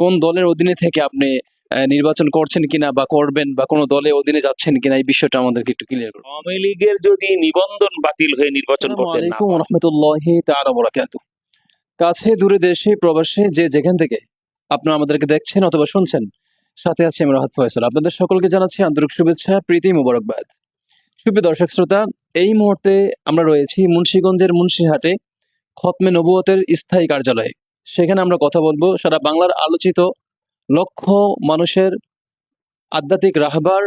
কোন দলের অধীনে থেকে আপনি নির্বাচন করছেন কিনা বা করবেন বা কোনো দলে অধীনে যাচ্ছেন কিনা এই বিষয়টা আমাদেরকে একটু ক্লিয়ার করুন। আওয়ামী লীগের যদি নিবন্ধন বাতিল হয়ে নির্বাচন করতে না রহমতুল্লাহি তাআলা বারাকাতু কাছে দূরে দেশে প্রবাসে যে যেখান থেকে আপনারা আমাদেরকে দেখছেন অথবা শুনছেন সাথে আছি আমি রাহাত ফয়সাল। আপনাদের সকলকে জানাচ্ছি আন্তরিক শুভেচ্ছা প্রীতি মুবারকবাদ। শুভ দর্শক শ্রোতা এই মুহূর্তে আমরা রয়েছি মুন্সিগঞ্জের মুন্সিহাটে খতমে নবুয়তের স্থায়ী কার্যালয়ে। সেখানে আমরা কথা বলব। সারা বাংলার আলোচিত লক্ষ মানুষের আধ্যাত্মিক রাহবার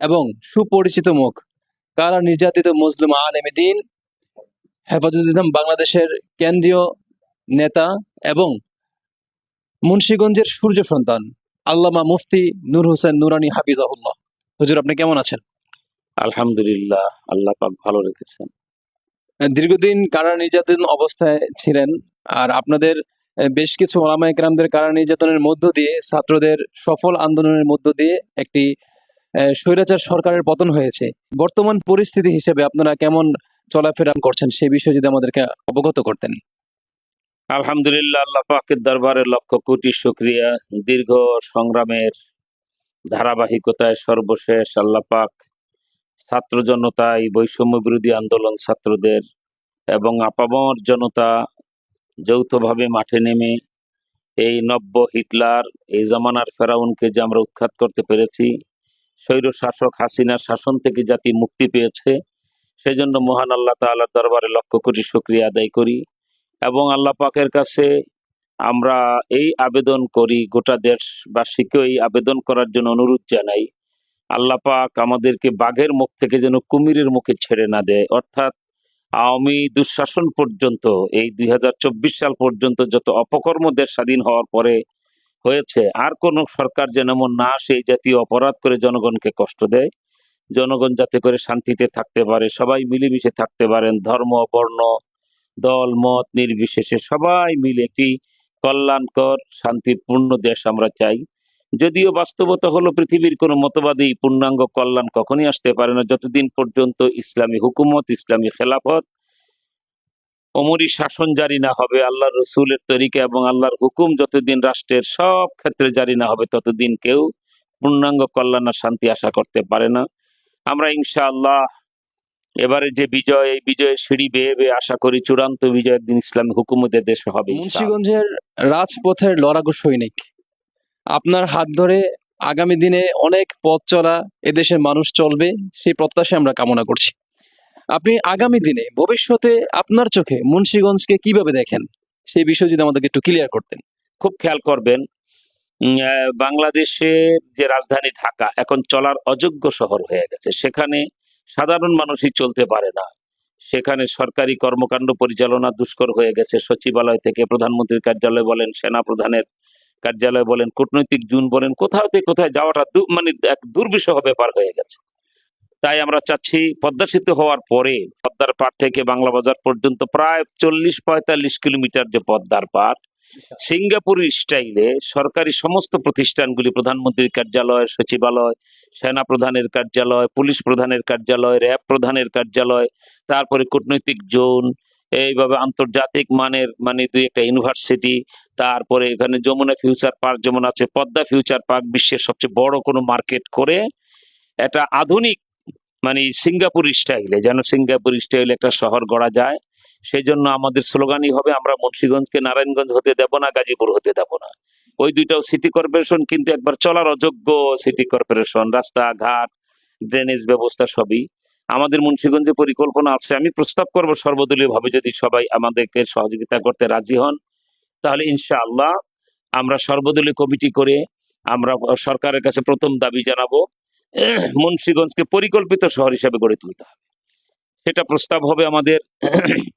এবং সুপরিচিত মুখ। কারা নির্যাতিত মুসলিম আলেমে দিন হেফাজত ইসলাম বাংলাদেশের কেন্দ্রীয় নেতা এবং মুন্সীগঞ্জের সূর্য সন্তান আল্লামা মুফতি নূর হোসেন নুরানি হাফিজাহুল্লাহ। হুজুর আপনি কেমন আছেন? আলহামদুলিল্লাহ আল্লাহ পাক ভালো রেখেছেন। দীর্ঘদিন কারা নির্যাতন অবস্থায় ছিলেন আর আপনাদের বেশ কিছু ওলামা একরামদের কারা নির্যাতনের মধ্য দিয়ে, ছাত্রদের সফল আন্দোলনের মধ্য দিয়ে একটি স্বৈরাচার সরকারের পতন হয়েছে। বর্তমান পরিস্থিতি হিসেবে আপনারা কেমন চলাফেরা করছেন সেই বিষয়ে যদি আমাদেরকে অবগত করতেন। আলহামদুলিল্লাহ, আল্লাহ পাকের দরবারে লক্ষ কোটি শুক্রিয়া। দীর্ঘ সংগ্রামের ধারাবাহিকতায় সর্বশেষ আল্লাহ পাক ছাত্র জনতা এই বৈষম্য বিরোধী আন্দোলন ছাত্রদের এবং আপামর জনতা যৌথভাবে মাঠে নেমে এই নব্য হিটলার, এই জমানার ফেরাউনকে যে আমরা উৎখাত করতে পেরেছি, স্বৈর শাসক হাসিনার শাসন থেকে জাতি মুক্তি পেয়েছে, সেজন্য মহান আল্লাহ তাআলার দরবারে লক্ষ কোটি শুক্রিয়া আদায় করি এবং আল্লাহ পাকের কাছে আমরা এই আবেদন করি, গোটা দেশবাসীকেও এই আবেদন করার জন্য অনুরোধ জানাই। আল্লাহ পাক আমাদেরকে বাঘের মুখ থেকে যেন কুমিরের মুখে ছেড়ে না দেয়। অর্থাৎ আওয়ামী দুঃশাসন পর্যন্ত, এই দুই হাজার চব্বিশ সাল পর্যন্ত যত অপকর্ম দেশ স্বাধীন হওয়ার পরে হয়েছে, আর কোন সরকার যেন এমন না সেই জাতীয় অপরাধ করে জনগণকে কষ্ট দেয়। জনগণ যাতে করে শান্তিতে থাকতে পারে, সবাই মিলেমিশে থাকতে পারেন, ধর্ম, বর্ণ, দল, মত নির্বিশেষে সবাই মিলে একটি কল্যাণকর, শান্তিপূর্ণ দেশ আমরা চাই। যদিও বাস্তবতা হলো পৃথিবীর কোনো মতবাদী পূর্ণাঙ্গ কল্যাণ কখনই আসতে পারে না। যতদিন পর্যন্ত ইসলামী হুকুমত, ইসলামী খেলাফত অমরি শাসন জারি না হবে, আল্লাহর রসুলের তরিকা এবং আল্লাহর হুকুম যতদিন রাষ্ট্রের সব ক্ষেত্রে জারি না হবে, ততদিন কেউ পূর্ণাঙ্গ কল্যাণ শান্তি আশা করতে পারে না। আমরা ইনশাআল্লাহ এবারে যে বিজয়, এই বিজয়ের সিঁড়ি বেয়ে বেয়ে আশা করি চূড়ান্ত বিজয়ের দিন ইসলামী হুকুমতের দেশে হবে। মুন্সিগঞ্জের রাজপথের লড়াকু সৈনিক। আপনার হাত ধরে আগামী দিনে অনেক পথ চলা এদেশের মানুষ চলবে, সেই প্রত্যাশা আমরা কামনা করছি। আপনি আগামী দিনে ভবিষ্যতে আপনার চোখে মুন্সীগঞ্জকে কীভাবে দেখেন? সেই বিষয়ে যদি আমাদেরকে একটু ক্লিয়ার করতেন। খুব খেয়াল করবেন বাংলাদেশের যে রাজধানী ঢাকা এখন চলার অযোগ্য শহর হয়ে গেছে। সেখানে সাধারণ মানুষই চলতে পারে না। সেখানে সরকারি কর্মকাণ্ড পরিচালনা দুষ্কর হয়ে গেছে। সচিবালয় থেকে প্রধানমন্ত্রীর কার্যালয় বলেন সেনা প্রধানের কার্যালয় বলেন, কূটনৈতিক জুন বলেন, কোথাও থেকে কোথায় যাওয়াটা মানে এক দুর্বিষহ ব্যাপার হয়ে গেছে। তাই আমরা চাচ্ছি পদ্মা সেতু হওয়ার পরে পদ্মার পাড় থেকে বাংলা বাজার পর্যন্ত প্রায় চল্লিশ পঁয়তাল্লিশ কিলোমিটার যে পদ্মার পাড়, সিঙ্গাপুর স্টাইলে সরকারি সমস্ত প্রতিষ্ঠানগুলি, প্রধানমন্ত্রীর কার্যালয়, সচিবালয়, সেনা প্রধানের কার্যালয়, পুলিশ প্রধানের কার্যালয়, র্যাব প্রধানের কার্যালয়, তারপরে কূটনৈতিক জোন এইভাবে আন্তর্জাতিক মানের মানে দুই একটা ইউনিভার্সিটি, তারপরে এখানে যমুনা ফিউচার পার্ক যেমন আছে, পদ্মা ফিউচার পার্ক বিশ্বের সবচেয়ে বড় কোনো মার্কেট করে একটা আধুনিক মানে সিঙ্গাপুর স্টাইলে, যেন সিঙ্গাপুর স্টাইলে একটা শহর গড়া যায়। সেই জন্য আমাদের স্লোগানই হবে, আমরা মুন্সিগঞ্জকে নারায়ণগঞ্জ হতে দেব না, গাজীপুর হতে দেব না। ওই দুইটাও সিটি কর্পোরেশন, কিন্তু একবার চলার অযোগ্য সিটি কর্পোরেশন, রাস্তাঘাট, ড্রেনেজ ব্যবস্থা সবই। আমাদের মুন্সিগঞ্জে পরিকল্পনা আছে। আমি প্রস্তাব করব সর্বদলীয় ভাবে যদি সবাই আমাদেরকে সহযোগিতা করতে রাজি হন, তাহলে ইনশাআল্লাহ আমরা সর্বদলীয় কমিটি করে আমরা সরকারের কাছে প্রথম দাবি জানাব, মুন্সিগঞ্জকে পরিকল্পিত শহর হিসেবে গড়ে তুলতে হবে। সেটা প্রস্তাব হবে আমাদের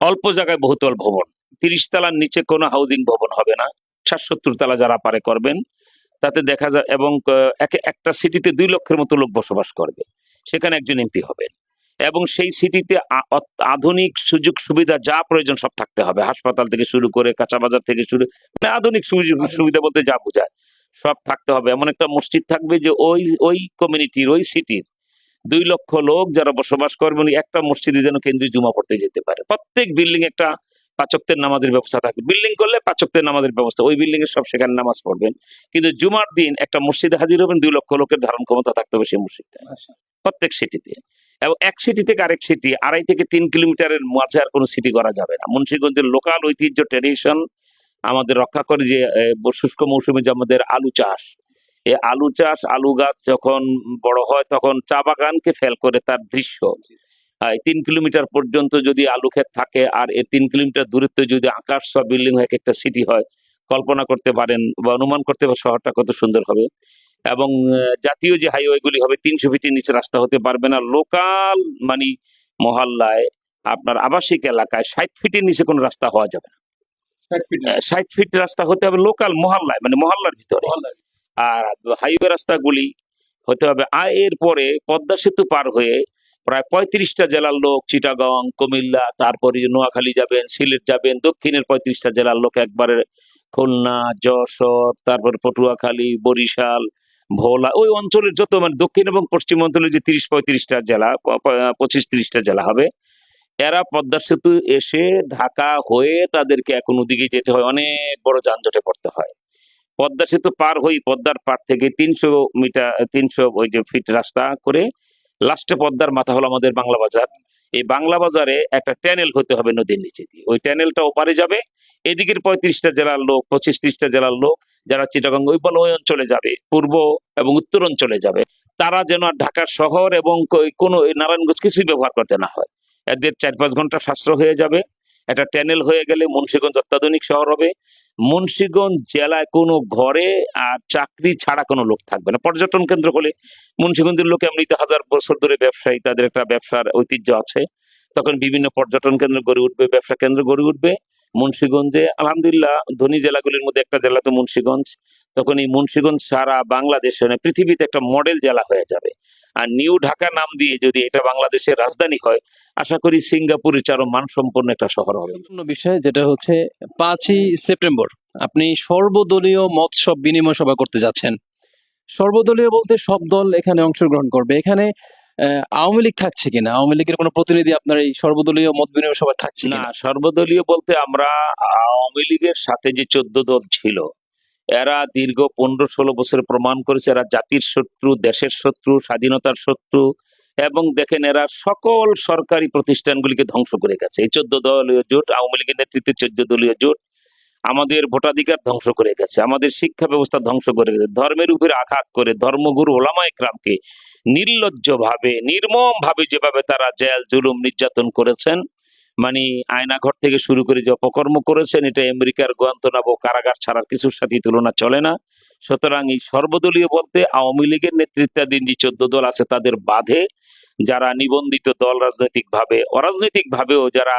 অল্প জায়গায় বহুতল ভবন। তিরিশ তলার নিচে কোনো হাউজিং ভবন হবে না। ষাট সত্তর তলা যারা পারে করবেন, তাতে দেখা যায় এবং একে- একটা সিটিতে দুই লক্ষের মতো লোক বসবাস করবে। সেখানে একজন এমপি হবেন এবং সেই সিটিতে আধুনিক সুযোগ সুবিধা যা প্রয়োজন সব থাকতে হবে। হাসপাতাল থেকে শুরু করে কাঁচা বাজার থেকে শুরু মানে আধুনিক সুযোগ সুবিধা বলতে যা বোঝায় সব থাকতে হবে। এমন একটা মসজিদ থাকবে যে ওই ওই কমিউনিটির ওই সিটির দুই লক্ষ লোক যারা বসবাস করবেন একটা মসজিদে যেন কেন্দ্রীয় জুমা পড়তে যেতে পারে। প্রত্যেক বিল্ডিং একটা পাচকদের নামাজের ব্যবস্থা থাকবে। বিল্ডিং করলে পাচকদের নামাজের ব্যবস্থা ওই বিল্ডিং এর সব সেখানে নামাজ পড়বেন। কিন্তু জুমার দিন একটা মসজিদে হাজির হবেন দুই লক্ষ লোকের ধারণ ক্ষমতা থাকতে হবে সেই মসজিদে প্রত্যেক সিটিতে। এবং এক সিটি থেকে আরেক সিটি আড়াই থেকে তিন কিলোমিটারের মাঝে আর কোনো সিটি করা যাবে না। মুন্সিগঞ্জের লোকাল ঐতিহ্য ট্রেডিশন আমাদের রক্ষা করে যে শুষ্ক মৌসুমে যে আমাদের আলু চাষ এই আলু চাষ আলু গাছ যখন বড় হয় তখন চা বাগানকে ফেল করে তার দৃশ্য। তিন কিলোমিটার পর্যন্ত যদি আলু ক্ষেত থাকে আর এই তিন কিলোমিটার দূরত্বে যদি আকাশ সব বিল্ডিং হয় একটা সিটি হয় কল্পনা করতে পারেন বা অনুমান করতে পারেন শহরটা কত সুন্দর হবে। এবং জাতীয় যে হাইওয়েগুলি হবে তিনশো ফিটের নিচে রাস্তা হতে পারবে না। লোকাল মানে মহল্লায় আপনার আবাসিক এলাকায় ষাট ফিটের নিচে কোনো রাস্তা হওয়া যাবে না। ষাট ফিট রাস্তা হতে হবে লোকাল মহল্লায় মানে মহল্লার ভিতরে। আর হাইওয়ে রাস্তাগুলি হতে হবে আর এরপরে পদ্মা সেতু পার হয়ে প্রায় পঁয়ত্রিশটা জেলার লোক, চিটাগং, কুমিল্লা, তারপরে নোয়াখালী যাবেন, সিলেট যাবেন, দক্ষিণের পঁয়ত্রিশটা জেলার লোক একবারে খুলনা, যশোর, তারপর পটুয়াখালী, বরিশাল, ভোলা, ওই অঞ্চলের যত মানে দক্ষিণ এবং পশ্চিম অঞ্চলের যে তিরিশ পঁয়ত্রিশটা জেলা পঁচিশ তিরিশটা জেলা হবে, এরা পদ্মা সেতু এসে ঢাকা হয়ে তাদেরকে এখন ওদিকে যেতে হয়, অনেক বড় যানজটে পড়তে হয়। পদ্মা সেতু পার হই, পদ্মার পার থেকে তিনশো মিটার, তিনশো ওই যে ফিট রাস্তা করে লাস্টে পদ্মার মাথা হলো আমাদের বাংলা বাজার। এই বাংলা বাজারে একটা ট্যানেল হতে হবে নদীর নিচে দিয়ে। ওই ট্যানেলটা ওপারে যাবে, এদিকের পঁয়ত্রিশটা জেলার লোক পঁচিশ ত্রিশটা জেলার লোক, যারা চিটাগঙ্গ ওই বল ওই অঞ্চলে যাবে, পূর্ব এবং উত্তর অঞ্চলে যাবে। তারা যেন আর ঢাকার শহর এবং কোনো নারায়ণগঞ্জ কিছুই ব্যবহার করতে না হয়। এদের চার পাঁচ ঘণ্টা সাশ্রয় হয়ে যাবে। একটা ট্যানেল হয়ে গেলে মুন্সিগঞ্জ অত্যাধুনিক শহর হবে। মুন্সিগঞ্জ জেলায় কোনো ঘরে আর চাকরি ছাড়া কোনো লোক থাকবে না। পর্যটন কেন্দ্র হলে মুন্সিগঞ্জের লোক এমনিতে হাজার বছর ধরে ব্যবসায়ী, তাদের একটা ব্যবসার ঐতিহ্য আছে। তখন বিভিন্ন পর্যটন কেন্দ্র গড়ে উঠবে, ব্যবসা কেন্দ্র গড়ে উঠবে। মুন্সিগঞ্জে আলহামদুলিল্লাহ ধনী জেলাগুলির মধ্যে একটা জেলা তো মুন্সিগঞ্জ। তখন এই মুন্সিগঞ্জ সারা বাংলাদেশে মানে পৃথিবীতে একটা মডেল জেলা হয়ে যাবে। আর নিউ ঢাকা নাম দিয়ে যদি এটা বাংলাদেশের রাজধানী হয় আশা করি সিঙ্গাপুরের চারো মানসম্পন্ন একটা শহর হবে। বিষয় যেটা হচ্ছে পাঁচই সেপ্টেম্বর আপনি সর্বদলীয় মত সব বিনিময় সভা করতে যাচ্ছেন। সর্বদলীয় বলতে সব দল এখানে অংশগ্রহণ করবে। এখানে আহ, আওয়ামী লীগ থাকছে কিনা? আওয়ামী লীগের কোনো প্রতিনিধি আপনার এই সর্বদলীয় মত বিনিময় সভা থাকছে না সর্বদলীয় বলতে আমরা আওয়ামী লীগের সাথে যে চোদ্দ দল ছিল এরা দীর্ঘ পনেরো ষোলো বছর প্রমাণ করেছে এরা জাতির শত্রু, দেশের শত্রু, স্বাধীনতার শত্রু এবং দেখেন এরা সকল সরকারি প্রতিষ্ঠানগুলিকে ধ্বংস করে গেছে। এই চোদ্দ দলীয় জোট, আওয়ামী লীগের নেতৃত্বে চোদ্দ দলীয় জোট আমাদের ভোটাধিকার ধ্বংস করে গেছে, আমাদের শিক্ষা ব্যবস্থা ধ্বংস করে গেছে, ধর্মের উপরে আঘাত করে ধর্মগুরু ওলামা ইকরামকে নির্লজ্জ ভাবে নির্মম ভাবে যেভাবে তারা জেল, জুলুম, নির্যাতন করেছেন মানে আয়নাঘর থেকে শুরু করে যে অপকর্ম করেছেন, এটা আমেরিকার গোয়ান্তনাবো কারাগার ছাড়ার কিছুর সাথে তুলনা চলে না। সুতরাং এই সর্বদলীয় বলতে আওয়ামী লীগের নেতৃত্বাধীন যে চোদ্দ দল আছে তাদের বাধে, যারা নিবন্ধিত দল রাজনৈতিক ভাবে অরাজনৈতিক ভাবেও যারা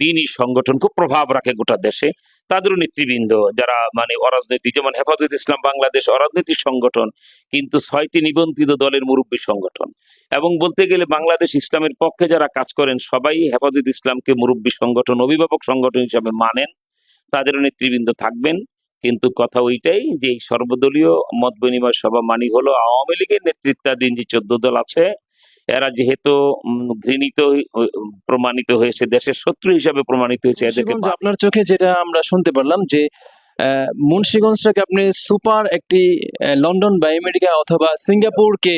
দিনই সংগঠন খুব প্রভাব রাখে গোটা দেশে, তাদেরও নেতৃবৃন্দ যারা মানে অরাজনৈতিক, যেমন হেফাজত ইসলাম বাংলাদেশ অরাজনৈতিক সংগঠন, কিন্তু ছয়টি নিবন্ধিত দলের মুরব্বী সংগঠন। এবং বলতে গেলে বাংলাদেশ ইসলামের পক্ষে যারা কাজ করেন সবাই হেফাজত ইসলামকে মুরব্বী সংগঠন অভিভাবক সংগঠন হিসাবে মানেন। তাদেরও নেতৃবৃন্দ থাকবেন। কিন্তু কথা ওইটাই যে এই সর্বদলীয় মত বিনিময় সভা মানি হলো আওয়ামী লীগের নেতৃত্বাধীন যে চোদ্দ দল আছে এরা যেহেতু ঘৃণিত প্রমাণিত হয়েছে দেশের শত্রু হিসাবে প্রমাণিত হয়েছে আপনার চোখে যেটা আমরা শুনতে পারলাম যে মুন্সিগঞ্জটাকে আপনি সুপার একটি লন্ডন বা আমেরিকা অথবা সিঙ্গাপুরকে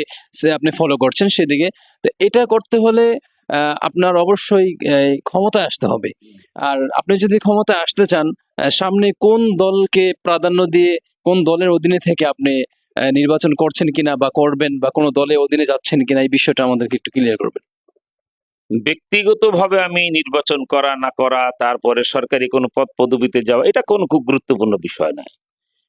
আপনি ফলো করছেন সেদিকে। তো এটা করতে হলে আপনার অবশ্যই ক্ষমতায় আসতে হবে। আর আপনি যদি ক্ষমতায় আসতে চান সামনে কোন দলকে প্রাধান্য দিয়ে, কোন দলের অধীনে থেকে আপনি নির্বাচন করছেন কিনা বা করবেন বা কোনো দলের অধীনে যাচ্ছেন কিনা, এই বিষয়টা আমাদেরকে একটু ক্লিয়ার করবেন। ব্যক্তিগতভাবে আমি নির্বাচন করা না করা, তারপরে সরকারি কোনো পদ পদবিতে যাওয়া, এটা কোনো খুব গুরুত্বপূর্ণ বিষয় নয়।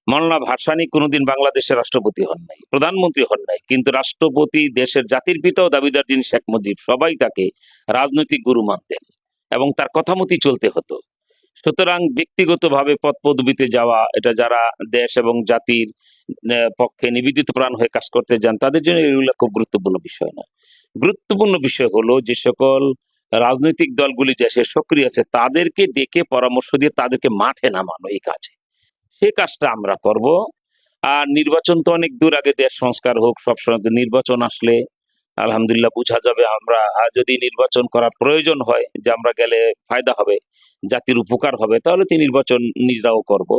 মৌলানা ভাসানী কোনোদিন বাংলাদেশের রাষ্ট্রপতি হন নাই, প্রধানমন্ত্রী হন নাই, কিন্তু রাষ্ট্রপতি দেশের জাতির পিতা ও দাবিদার যিনি শেখ মুজিব, সবাই তাকে রাজনৈতিক গুরু মানতেন এবং তার কথা মতোই চলতে হতো। সুতরাং ব্যক্তিগতভাবে পদ পদবিতে যাওয়া, এটা যারা দেশ এবং জাতির পক্ষে নিবেদিত প্রাণ হয়ে কাজ করতে যান, তাদের জন্য এগুলো খুব গুরুত্বপূর্ণ বিষয় না গুরুত্বপূর্ণ বিষয় হলো যে সকল রাজনৈতিক দলগুলি দেশে সক্রিয় আছে, তাদেরকে ডেকে পরামর্শ দিয়ে তাদেরকে মাঠে নামানো এই কাজে। সে কাজটা আমরা করব। আর নির্বাচন তো অনেক দূর আগে দেশ সংস্কার হোক, সবসময় নির্বাচন আসলে আলহামদুলিল্লাহ বোঝা যাবে আমরা। যদি নির্বাচন করার প্রয়োজন হয় যে আমরা গেলে ফায়দা হবে, জাতির উপকার হবে, তাহলে তিনি নির্বাচন নিজরাও করব।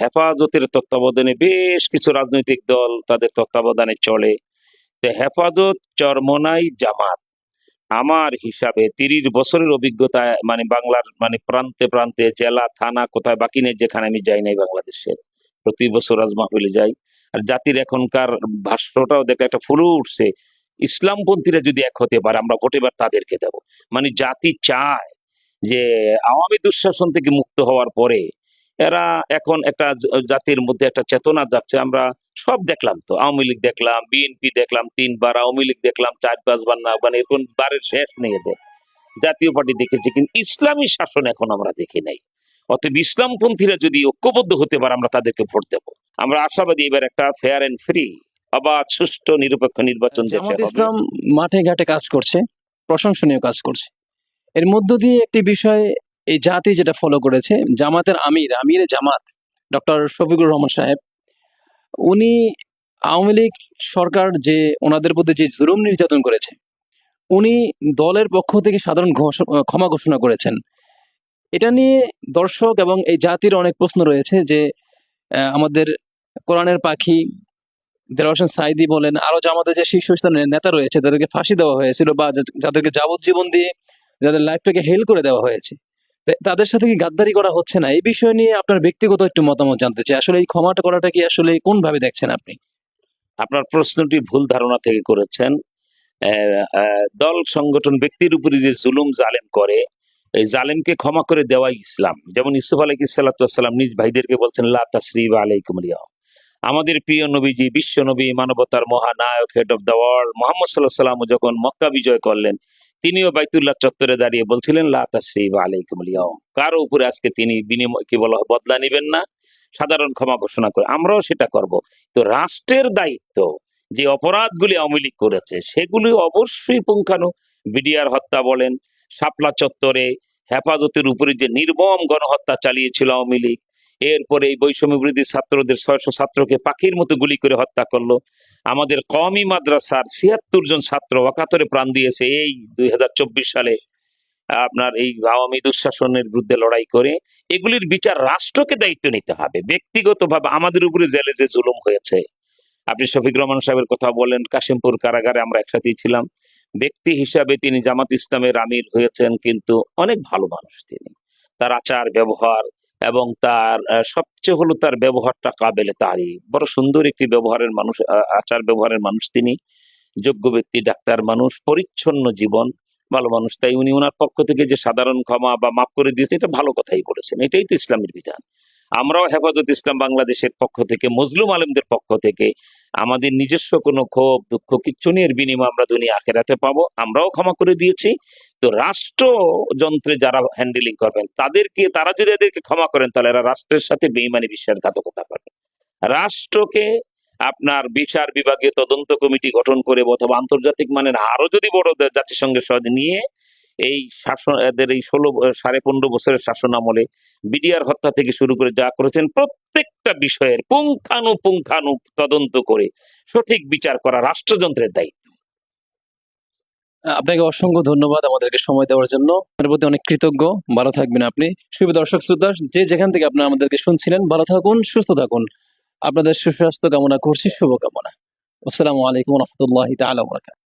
হেফাজতের তত্ত্বাবধানে বেশ কিছু রাজনৈতিক দল তাদের তত্ত্বাবধানে চলে। হেফাজত চরমনাই জামাত। আমার হিসাবে তিরিশ বছরের অভিজ্ঞতা মানে বাংলার মানে প্রান্তে প্রান্তে, জেলা, থানা, কোথায়, বাকি নেই, যেখানে আমি যাই নাই বাংলাদেশের। প্রতি বছর আজ মাহফিলে যাই। আর জাতির এখনকার ভাষ্যটাও দেখে, একটা ফুলে উঠছে। ইসলামপন্থীরা যদি এক হতে পারে, আমরা ভোট এবার তাদেরকে দেব। মানে জাতি চায় যে, আওয়ামী দুঃশাসন থেকে মুক্ত হওয়ার পরে, এরা এখন একটা জাতির মধ্যে একটা চেতনা যাচ্ছে। আমরা সব দেখলাম তো। আওয়ামী লীগ দেখলাম বিএনপি দেখলাম তিনবার আওয়ামী লীগ দেখলাম চার পাঁচবার না মানে এখন বারের শেষ নেই এদের। জাতীয় পার্টি দেখেছি কিন্তু ইসলামী শাসন এখন আমরা দেখি নাই। অতএব ইসলামপন্থীরা যদি ঐক্যবদ্ধ হতে পারে আমরা তাদেরকে ভোট দেব। আমরা আশাবাদী এবার একটা ফেয়ার এন্ড ফ্রি অবাধ সুষ্ঠু নিরপেক্ষ নির্বাচন। ইসলাম মাঠে ঘাটে কাজ করছে প্রশংসনীয় কাজ করছে। এর মধ্য দিয়ে একটি বিষয় এই জাতি যেটা ফলো করেছে জামাতের আমির আমিরে জামাত ডক্টর শফিকুর রহমান সাহেব উনি আওয়ামী লীগ সরকার যে ওনাদের প্রতি যে জুলুম নির্যাতন করেছে, উনি দলের পক্ষ থেকে সাধারণ ক্ষমা ঘোষণা করেছেন। এটা নিয়ে দর্শক এবং এই জাতির অনেক প্রশ্ন রয়েছে যে আমাদের কোরআনের পাখি দেলোয়ার সাইদি বলেন আরও আমাদের যে শীর্ষস্থানের নেতা রয়েছে তাদেরকে ফাঁসি দেওয়া হয়েছিল বা যাদেরকে যাবজ্জীবন দিয়ে যাদের লাইফটাকে হেল করে দেওয়া হয়েছে তাদের সাথে কি গাদ্দারি করা হচ্ছে না? এই বিষয় নিয়ে আপনার ব্যক্তিগত একটু মতামত জানতে চাই। আসলে এই ক্ষমাটা করাটা কি আসলে কোন ভাবে দেখছেন আপনি? আপনার প্রশ্নটি ভুল ধারণা থেকে করেছেন। দল, সংগঠন, ব্যক্তির উপরে যে জুলুম, জালেম করে, এই জালেমকে ক্ষমা করে দেওয়াই ইসলাম। যেমন ইসুফ আলাইকি সাল্লাম নিজ ভাইদেরকে বলছেন, লা আলাইকুম লিয়াও আমাদের প্রিয় নবীজি, বিশ্ব নবী, মানবতার মহানায়ক head of the world Muhammad সাল্লাহ সাল্লাম যখন মক্কা বিজয় করলেন তিনিও বাইতুল্লাহ চত্বরে দাঁড়িয়ে বলছিলেন কারও উপরে আজকে তিনি বিনিময়, কি বলা বদলা নিবেন না। সাধারণ ক্ষমা ঘোষণা করে, আমরাও সেটা করব। তো রাষ্ট্রের দায়িত্ব, যে অপরাধগুলি আওয়ামী লীগ করেছে, সেগুলি অবশ্যই পুঙ্খানু বিডিআর হত্যা বলেন, শাপলা চত্বরে হেফাজতের উপরে যে নির্মম গণহত্যা চালিয়েছিল আওয়ামী লীগ, এরপরে এই বৈষম্য বিরোধী ছাত্রদের ছয়শো ছাত্রকে পাখির মতো গুলি করে হত্যা করল। আমাদের কওমি মাদ্রাসার ছিয়াত্তর জন ছাত্র অকাতরে প্রাণ দিয়েছে। এই দুই হাজার চব্বিশ সালে আপনার এই আওয়ামী দুঃশাসনের বিরুদ্ধে লড়াই করে, এগুলির বিচার রাষ্ট্রকে দায়িত্ব নিতে হবে। ব্যক্তিগতভাবে আমাদের উপরে জেলে যে জুলুম হয়েছে, আপনি শফিক রহমান সাহেবের কথা বলেন, কাশিমপুর কারাগারে আমরা একসাথেই ছিলাম। ব্যক্তি হিসাবে তিনি জামাত ইসলামের আমির হয়েছেন, কিন্তু অনেক ভালো মানুষ তিনি। তার আচার, ব্যবহার এবং তার সবচেয়ে হলো তার ব্যবহারটা কাবেলে তারই বড় সুন্দর একটি ব্যবহারের মানুষ আচার ব্যবহারের মানুষ তিনি। যোগ্য ব্যক্তি, ডাক্তার মানুষ, পরিচ্ছন্ন জীবন, ভালো মানুষ। তাই উনি ওনার পক্ষ থেকে যে সাধারণ ক্ষমা বা মাফ করে দিয়েছে, এটা ভালো কথাই বলেছেন। এটাই তো ইসলামের বিধান। আমরাও হেফাজত ইসলাম বাংলাদেশের পক্ষ থেকে মজলুম আলমদের পক্ষ থেকে আমাদের নিজস্ব কোনো ক্ষোভ, দুঃখ কিচ্ছু এর বিনিময়ে আমরা দুনিয়া আখেরাতে পাবো। আমরাও ক্ষমা করে দিয়েছি। তো রাষ্ট্র যন্ত্রে যারা হ্যান্ডেলিং করবেন, তাদেরকে, তারা যদি এদেরকে ক্ষমা করেন, তাহলে এরা রাষ্ট্রের সাথে বেইমানি, বিশ্বাসঘাতকতা করবে। রাষ্ট্রকে আপনার বিচার বিভাগীয় তদন্ত কমিটি গঠন করে, অথবা আন্তর্জাতিক মানের আরও যদি বড় জাতিসংঘের সহজ নিয়ে এই শাসন, এদের এই ষোলো সাড়ে পনেরো বছরের শাসন আমলে বিডিআর হত্যা থেকে শুরু করে যা করেছেন প্রত্যেকটা বিষয়ের পুঙ্খানুপুঙ্খানু তদন্ত করে সঠিক বিচার করা রাষ্ট্রযন্ত্রের দায়িত্ব। আপনাকে অসংখ্য ধন্যবাদ আমাদেরকে সময় দেওয়ার জন্য। আপনার প্রতি অনেক কৃতজ্ঞ। ভালো থাকবেন আপনি। শুভ দর্শক শ্রোতা, যে যেখান থেকে আপনারা আমাদেরকে শুনছিলেন, ভালো থাকুন, সুস্থ থাকুন। আপনাদের সুস্বাস্থ্য কামনা করছি, শুভকামনা। আসসালামু আলাইকুম রহমতুল্লাহ বারাকাতুহু।